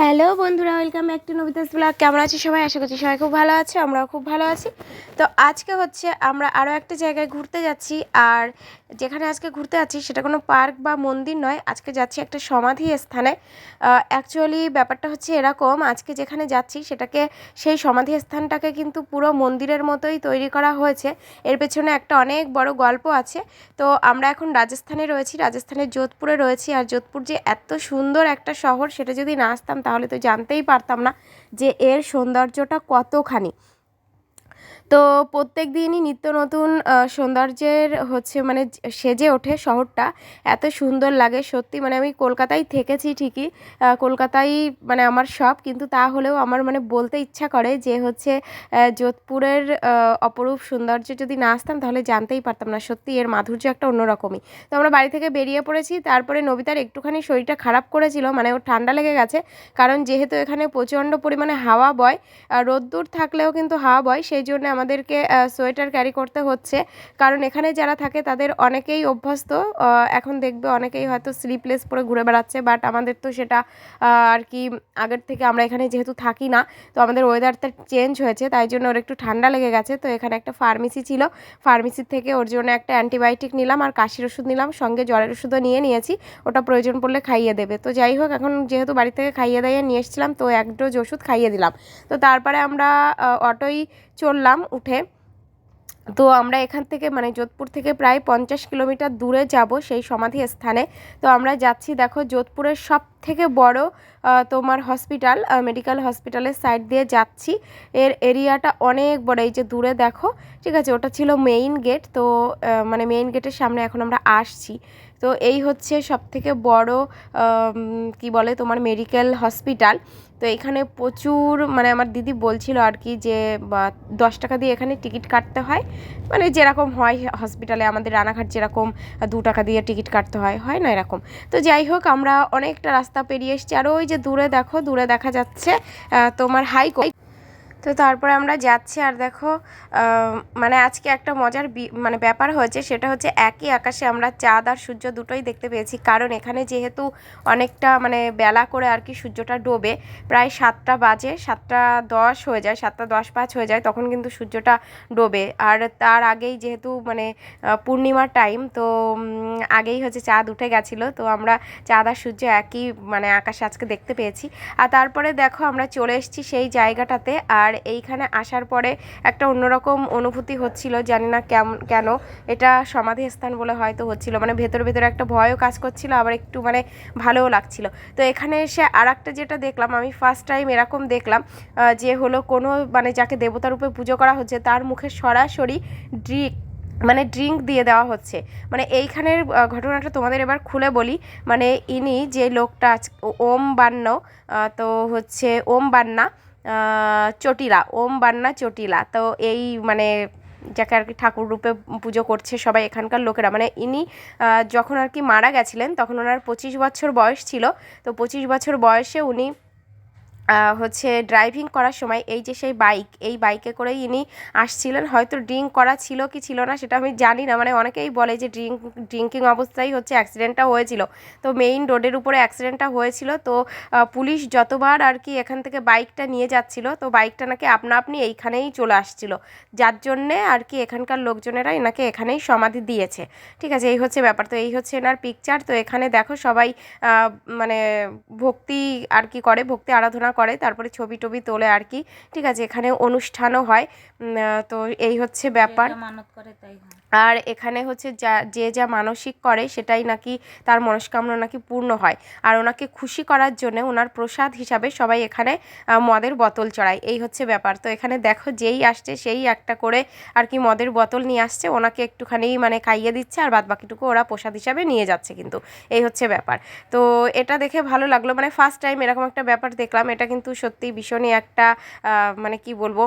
Hello বন্ধুরা, welcome back to নবিতাস blog. কেমন আছে সবাই? আশা করছি সবাই খুব ভালো আছে, আমরাও খুব ভালো আছি। তো আজকে হচ্ছে আমরা আরও একটা জায়গায় ঘুরতে যাচ্ছি, আর যেখানে আজকে ঘুরতে যাচ্ছি সেটা কোনো পার্ক বা মন্দির নয়। আজকে যাচ্ছি একটা সমাধি স্থানে। অ্যাকচুয়ালি ব্যাপারটা হচ্ছে এরকম, আজকে যেখানে যাচ্ছি সেটাকে, সেই সমাধি স্থানটাকে কিন্তু পুরো মন্দিরের মতোই তৈরি করা হয়েছে। এর পেছনে একটা অনেক বড় গল্প আছে। তো আমরা এখন রাজস্থানে রয়েছি, রাজস্থানের যোধপুরে রয়েছি। আর যোধপুর যে এত সুন্দর একটা শহর, সেটা যদি না আসতাম তাহলে তো জানতেই পারতাম না যে এর সৌন্দর্যটা কতখানি। তো প্রত্যেক দিনই নিত্য নতুন সৌন্দর্যের হচ্ছে মানে সেজে ওঠে শহরটা। এত সুন্দর লাগে সত্যি। মানে আমি কলকাতায় থেকেছি ঠিকই কলকাতায় মানে আমার সব কিন্তু তা হলেও আমার মানে বলতে ইচ্ছা করে যে হচ্ছে যোধপুরের অপরূপ সৌন্দর্য যদি না আসতাম তাহলে জানতেই পারতাম না। সত্যি এর মাধুর্য একটা অন্যরকমই। তো আমরা বাড়ি থেকে বেরিয়ে পড়েছি। তারপরে নবিতার একটুখানি শরীরটা খারাপ করেছিল মানে ওর ঠান্ডা লেগে গেছে। কারণ যেহেতু এখানে প্রচণ্ড পরিমাণে হাওয়া বয় রোদ্দুর থাকলেও কিন্তু হাওয়া বয়, সেই জন্য আমাদেরকে সোয়েটার ক্যারি করতে হচ্ছে। কারণ এখানে যারা থাকে তাদের অনেকেই অভ্যস্ত এখন দেখবে অনেকেই হয়তো স্লিপলেস পরে ঘুরে বেড়াচ্ছে বাট আমাদের তো সেটা আর কি আগের থেকে আমরা এখানে যেহেতু থাকি না, তো আমাদের ওয়েদারটা চেঞ্জ হয়েছে, তাই জন্য ওর একটু ঠান্ডা লেগে গেছে। তো এখানে একটা ফার্মেসি ছিল ফার্মেসির থেকে ওর জন্য একটা অ্যান্টিবায়োটিক নিলাম আর কাশির ওষুধ নিলাম, সঙ্গে জ্বরের ওষুধও নিয়ে নিয়েছি, ওটা প্রয়োজন পড়লে খাইয়ে দেবে। তো যাই হোক, এখন যেহেতু বাড়ি থেকে খাইয়ে দাইয়ে নিয়ে এসেছিলাম, তো এক ডোজ ওষুধ খাইয়ে দিলাম। তো তারপরে আমরা অটোই চললাম উঠে। তো আমরা এখান থেকে মানে যোধপুর থেকে প্রায় পঞ্চাশ কিলোমিটার দূরে যাব সেই সমাধি স্থানে। তো আমরা যাচ্ছি, দেখো, যোধপুরের সব থেকে বড় তোমার হসপিটাল মেডিকেল হসপিটালের সাইড দিয়ে যাচ্ছি। এর এরিয়াটা অনেক বড়, এই যে দূরে দেখো, ঠিক আছে, ওটা ছিল মেইন গেট তো মানে মেইন গেটের সামনে এখন আমরা আসছি। তো এই হচ্ছে সব থেকে বড় কি বলে তোমার মেডিকেল হসপিটাল তো এখানে প্রচুর মানে আমার দিদি বলছিল আর কি যে দশ টাকা দিয়ে এখানে টিকিট কাটতে হয়। মানে যেরকম হয় হসপিটালে আমাদের রানাঘাট যেরকম, দু টাকা দিয়ে টিকিট কাটতে হয় হয় না এরকম। তো যাই হোক, আমরা অনেকটা রাস্তা পেরিয়ে এসছি। আর ওই যে দূরে দেখো দূরে দেখা যাচ্ছে তোমার হাইকোর্ট তো তারপরে আমরা যাচ্ছি আর দেখো মানে আজকে একটা মজার মানে ব্যাপার হয়েছে, সেটা হচ্ছে একই আকাশে আমরা চাঁদ আর সূর্য দুটোই দেখতে পেয়েছি। কারণ এখানে যেহেতু অনেকটা মানে বেলা করে আর কি সূর্যটা ডোবে, প্রায় সাতটা বাজে, সাতটা দশ হয়ে যায়, সাতটা দশ পাঁচ হয়ে যায়, তখন কিন্তু সূর্যটা ডোবে। আর তার আগেই যেহেতু মানে পূর্ণিমার টাইম, তো আগেই হচ্ছে চাঁদ উঠে গেছিল, তো আমরা চাঁদ আর সূর্য একই মানে আকাশে আজকে দেখতে পেয়েছি। আর তারপরে দেখো আমরা চলে এসেছি সেই জায়গাটাতে, আর আর এইখানে আসার পরে একটা অন্যরকম অনুভূতি হচ্ছিল, জানি না কেমন, কেন। এটা সমাধি স্থান বলে হয়তো হচ্ছিল মানে ভেতরে ভেতরে একটা ভয়ও কাজ করছিল, আবার একটু মানে ভালোও লাগছিল। তো এখানে এসে আর একটা যেটা দেখলাম, আমি ফার্স্ট টাইম এরকম দেখলাম যে হলো কোনো মানে যাকে দেবতার রূপে পুজো করা হচ্ছে, তার মুখে সরাসরি ড্রিক মানে ড্রিঙ্ক দিয়ে দেওয়া হচ্ছে। মানে এইখানের ঘটনাটা তোমাদের এবার খুলে বলি। মানে ইনি যে লোকটা ওম বান্ন তো হচ্ছে ওম বান্না চটিলা, ওম বান্না চটিলা। তো এই মানে যাকে আর কি ঠাকুর রূপে পুজো করছে সবাই এখানকার লোকেরা। মানে ইনি যখন আর কি মারা গেছিলেন তখন ওনার পঁচিশ বছর বয়স ছিল। তো পঁচিশ বছর বয়সে উনি হচ্ছে ড্রাইভিং করার সময় এই যে সেই বাইক এই বাইকে করেই ইনি আসছিলেন। হয়তো ড্রিঙ্ক করা ছিল কি ছিল না সেটা আমি জানি না। মানে অনেকেই বলে যে ড্রিঙ্ক ড্রিঙ্কিং অবস্থায় হচ্ছে অ্যাক্সিডেন্টটা হয়েছিল। তো মেইন রোডের উপরে অ্যাক্সিডেন্টটা হয়েছিল। তো পুলিশ যতবার আর কি এখান থেকে বাইকটা নিয়ে যাচ্ছিল, তো বাইকটা নাকি আপনা আপনি এইখানেই চলে আসছিল। যার জন্যে আর কি এখানকার লোকজনেরা এনাকে এখানেই সমাধি দিয়েছে। ঠিক আছে, এই হচ্ছে ব্যাপার। তো এই হচ্ছে এনার পিকচার তো এখানে দেখো সবাই মানে ভক্তি আর কি করে, ভক্তি আরাধনা করে তারপরে ছবি টবি তোলে আর কি। ঠিক আছে এখানে অনুষ্ঠানও হয়। তো এই হচ্ছে ব্যাপার। আর এখানে হচ্ছে যা যে যা মানসিক করে সেটাই নাকি তার মনস্কামনা নাকি পূর্ণ হয়। আর ওনাকে খুশি করার জন্য ওনার প্রসাদ হিসাবে সবাই এখানে মদের বোতল চড়ায়। এই হচ্ছে ব্যাপার। তো এখানে দেখো যেই আসছে সেই একটা করে আর কি মদের বোতল নিয়ে আসছে। ওনাকে একটুখানি মানে খাইয়ে দিচ্ছে আর বাদ বাকিটুকু ওরা প্রসাদ হিসাবে নিয়ে যাচ্ছে কিন্তু। এই হচ্ছে ব্যাপার। তো এটা দেখে ভালো লাগল। মানে ফার্স্ট টাইম এরকম একটা ব্যাপার দেখলাম। এটা কিন্তু সত্যি ভীষণই একটা মানে কি বলব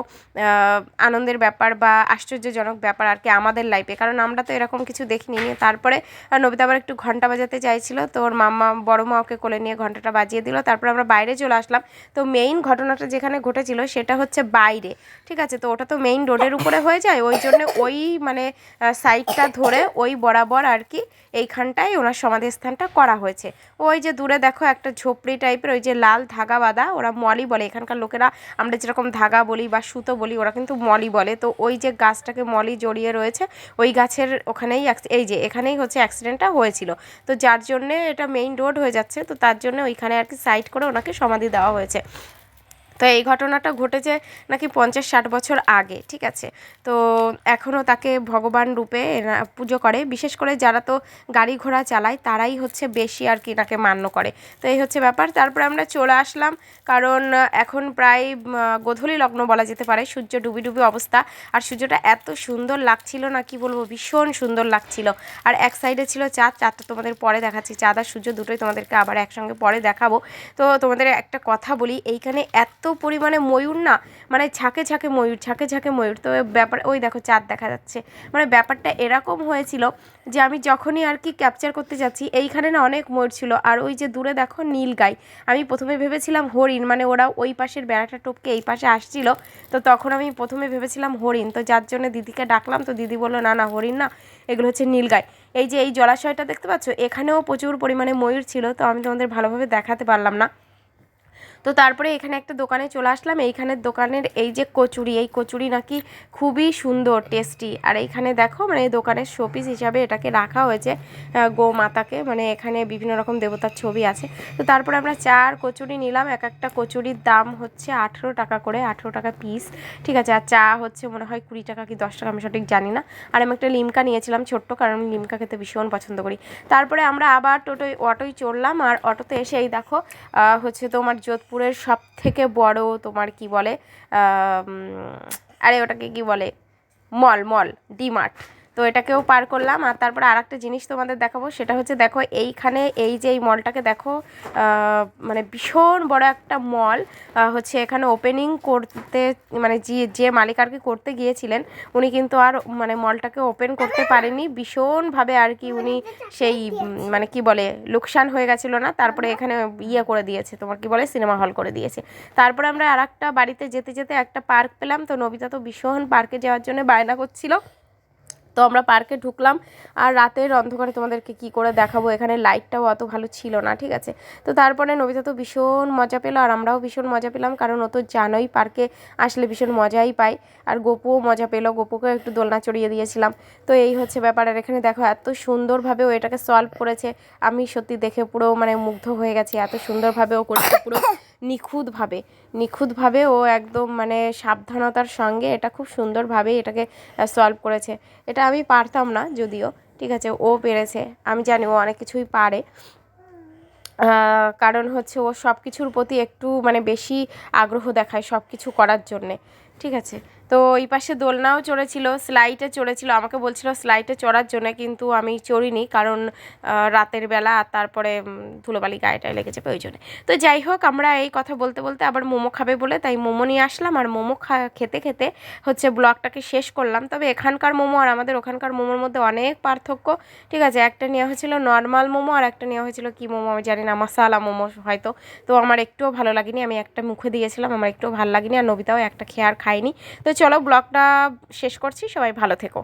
আনন্দের ব্যাপার বা আশ্চর্যজনক ব্যাপার আর কি আমাদের লাইফে কারণ আমরা তো এরকম কিছু দেখিনি। তারপরে নবিতা আবার একটু ঘণ্টা বাজাতে চাইছিল। তো ওর মাম্মা, বড় মা ওকে কোলে নিয়ে ঘন্টাটা বাজিয়ে দিল। তারপর আমরা বাইরে চলে আসলাম। তো মেইন ঘটনাটা যেখানে ঘটেছিল সেটা হচ্ছে বাইরে, ঠিক আছে? তো ওটা তো মেইন রোডের উপরে হয়ে যায়। ওই জন্য ওই মানে সাইডটা ধরে ওই বরাবর আর কি এইখানটায় ওনার সমাধিস্থানটা করা হয়েছে। ওই যে দূরে দেখো একটা ঝোপড়ি টাইপের ওই যে লাল ধাগা বাঁধা, ওরা মলি বলে। এখানকার লোকেরা আমরা যেরকম ধাগা বলি বা সুতো বলি, ওরা কিন্তু মলি বলে। তো ওই যে গাছটাকে মলি জড়িয়ে রয়েছে, ওই গাছের ওখানেই এই যে এখানেই হচ্ছে অ্যাক্সিডেন্টটা হয়েছিল। তো যার জন্যে এটা মেইন রোড হয়ে যাচ্ছে, তো তার জন্য ওইখানে আর কি সাইড করে ওনাকে সমাধি দেওয়া হয়েছে। তো এই ঘটনাটা ঘটেছে নাকি পঞ্চাশ ষাট বছর আগে, ঠিক আছে? তো এখনও তাকে ভগবান রূপে পুজো করে। বিশেষ করে যারা তো গাড়ি ঘোড়া চালায়, তারাই হচ্ছে বেশি আর কি তাকে মান্য করে। তো এই হচ্ছে ব্যাপার। তারপরে আমরা চলে আসলাম, কারণ এখন প্রায় গোধূলি লগ্ন বলা যেতে পারে। সূর্য ডুবি ডুবি অবস্থা। আর সূর্যটা এত সুন্দর লাগছিল না, কি বলব, ভীষণ সুন্দর লাগছিল। আর এক সাইডে ছিল চাঁদ। চাঁদটা তোমাদের পরে দেখাচ্ছি। চাঁদ আর সূর্য দুটোই তোমাদেরকে আবার একসঙ্গে পরে দেখাবো। তো তোমাদের একটা কথা বলি, এইখানে এত পরিমাণে ময়ূর না? মানে ঝাঁকে ঝাঁকে ময়ূর, ঝাঁকে ঝাঁকে ময়ূর। তো ব্যাপার, ওই দেখো চাঁদ দেখা যাচ্ছে। মানে ব্যাপারটা এরকম হয়েছিল যে আমি যখনই আর কি ক্যাপচার করতে যাচ্ছি, এইখানে না অনেক ময়ূর ছিল। আর ওই যে দূরে দেখো নীল গাই। আমি প্রথমে ভেবেছিলাম হরিণ মানে ওরা ওই পাশের বেড়াটা টপকে এই পাশে আসছিল। তো তখন আমি প্রথমে ভেবেছিলাম হরিণ। তো যার জন্য দিদিকে ডাকলাম, তো দিদি বলল, না না, হরিণ না, এগুলো হচ্ছে নীলগাই এই যে এই জলাশয়টা দেখতে পাচ্ছ, এখানেও প্রচুর পরিমাণে ময়ূর ছিল। তো আমি তোমাদের ভালোভাবে দেখাতে পারলাম না। তো তারপরে এখানে একটা দোকানে চলে আসলাম। এইখানের দোকানের এই যে কচুরি, এই কচুরি নাকি খুবই সুন্দর, টেস্টি। আর এইখানে দেখো মানে দোকানের শোপিস হিসাবে এটাকে রাখা হয়েছে গোমাতাকে। মানে এখানে বিভিন্ন রকম দেবতার ছবি আছে। তো তারপরে আমরা চার কচুরি নিলাম। এক একটা কচুরির দাম হচ্ছে আঠেরো টাকা করে, আঠেরো টাকা পিস ঠিক আছে, আর চা হচ্ছে মনে হয় কুড়ি টাকা কি দশ টাকা, আমি সঠিক জানি না। আর আমি একটা লিমকা নিয়েছিলাম ছোট্ট, কারণ আমি লিমকা খেতে ভীষণ পছন্দ করি। তারপরে আমরা আবার টোটোয়, অটোয় চড়লাম। আর অটোতে এসে এই দেখো হচ্ছে তোমার যোধপুরের সব থেকে বড় তোমার কি বলে আরে ওটাকে কি বলে মল মল ডিমার্ট। তো এটাকেও পার করলাম। আর তারপরে আর একটা জিনিস তোমাদের দেখাবো, সেটা হচ্ছে দেখো এইখানে এই যে এই মলটাকে দেখো মানে ভীষণ বড় একটা মল হচ্ছে এখানে ওপেনিং করতে মানে যে যে মালিক আর কি করতে গিয়েছিলেন, উনি কিন্তু আর মানে মলটাকে ওপেন করতে পারেনি। ভীষণভাবে আর কি উনি সেই মানে কি বলে, লোকসান হয়ে গেছিল না। তারপরে এখানে ইয়ে করে দিয়েছে, তোমার কি বলে সিনেমা হল করে দিয়েছে। তারপরে আমরা আর একটা বাড়িতে যেতে যেতে একটা পার্ক পেলাম। তো নবিতা তো ভীষণ পার্কে যাওয়ার জন্য বায়না করছিল। তো আমরা পার্কে ঢুকলাম আর রাতের অন্ধকারে তোমাদেরকে কি করে দেখাবো? এখানে লাইটটাও অত ভালো ছিল না, ঠিক আছে? তো তারপরে নবিতা তো ভীষণ মজা পেল আর আমরাও ভীষণ মজা পেলাম কারণ ও তো জানোই পার্কে আসলে ভীষণ মজাই পায় আর গোপুও মজা পেল, গোপুকেও একটু দোলনা চড়িয়ে দিয়েছিলাম। তো এই হচ্ছে ব্যাপার আর এখানে দেখো এত সুন্দরভাবে ও এটাকে সলভ করেছে। আমি সত্যি দেখে পুরো মানে মুগ্ধ হয়ে গেছি, এত সুন্দরভাবে ও করেছে পুরো। নিখুঁতভাবে নিখুঁতভাবে ও একদম মানে সাবধানতার সঙ্গে এটা খুব সুন্দরভাবে এটাকে সলভ করেছে। এটা আমি পারতাম না যদিও, ঠিক আছে, ও পেরেছে। আমি জানি ও অনেক কিছুই পারে। কারণ হচ্ছে ও সব কিছুর প্রতি একটু মানে বেশি আগ্রহ দেখায় সব কিছু করার জন্যে, ঠিক আছে? তো এই পাশে দোলনাও চড়েছিল স্লাইডে চড়েছিল। আমাকে বলছিল স্লাইডে চড়ার জন্য কিন্তু আমি চড়িনি কারণ রাতের বেলা আর তারপরে ধুলোবালি গায়েটায় লেগেছে প্রয়োজনে। তো যাই হোক, আমরা এই কথা বলতে বলতে আবার মোমো খাবে বলে তাই মোমো নিয়ে আসলাম আর মোমো খেতে খেতে হচ্ছে ব্লগটাকে শেষ করলাম। তবে এখানকার মোমো আর আমাদের ওখানকার মোমোর মধ্যে অনেক পার্থক্য। ঠিক আছে, একটা নেওয়া হয়েছিল নর্মাল মোমো আর একটা নেওয়া হয়েছিল কি মোমো আমি জানি না মশালা মোমো হয়তো। তো আমার একটুও ভালো লাগেনি, আমি একটা মুখে দিয়েছিলাম, আমার একটুও ভালো লাগেনি আর নবিতাও একটা খেয়ে আর খায়নি। তো চলো ব্লগটা শেষ করছি সবাই ভালো থেকো।